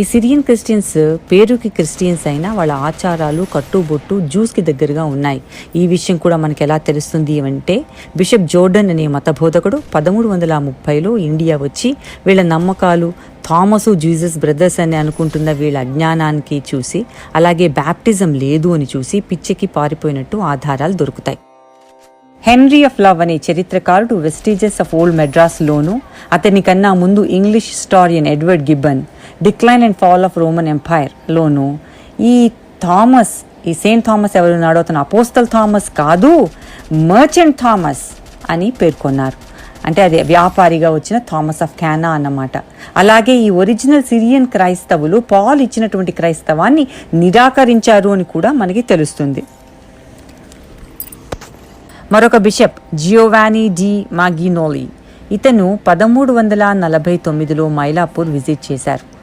ఈ Syrian Christians పేరుకి Christians అయినా వాళ్ళ ఆచారాలు కట్టుబొట్టు జ్యూస్కి దగ్గరగా ఉన్నాయి. ఈ విషయం కూడా మనకి ఎలా తెలుస్తుంది అంటే బిషప్ జోర్డన్ అనే మత బోధకుడు పదమూడు వందల ముప్పైలో ఇండియా వచ్చి వీళ్ళ నమ్మకాలు థామసు జీసస్ బ్రదర్స్ అని అనుకుంటున్న వీళ్ళ అజ్ఞానానికి చూసి అలాగే బ్యాప్టిజం లేదు అని చూసి పిచ్చెకి పారిపోయినట్టు ఆధారాలు దొరుకుతాయి. హెన్రీ ఆఫ్ లవ్ అనే చరిత్రకారుడు వెస్టీజెస్ ఆఫ్ ఓల్డ్ మెడ్రాస్లోను అతని కన్నా ముందు English historian Edward Gibbon decline and fall of Roman ఎంపైర్లోను. ఈ థామస్ ఈ సెయింట్ థామస్ ఎవరున్నాడో అతను అపోస్తల్ థామస్ కాదు మర్చెంట్ థామస్ అని పేర్కొన్నారు. అంటే అది వ్యాపారిగా వచ్చిన థామస్ ఆఫ్ క్యానా అన్నమాట. అలాగే ఈ ఒరిజినల్ సిరియన్ క్రైస్తవులు పాల్ ఇచ్చినటువంటి క్రైస్తవాన్ని నిరాకరించారు అని కూడా మనకి తెలుస్తుంది. మరొక బిషప్ జియోవానీ డి మాగినోలి ఇతను పదమూడు వందల నలభై తొమ్మిదిలో మైలాపూర్ విజిట్ చేశారు.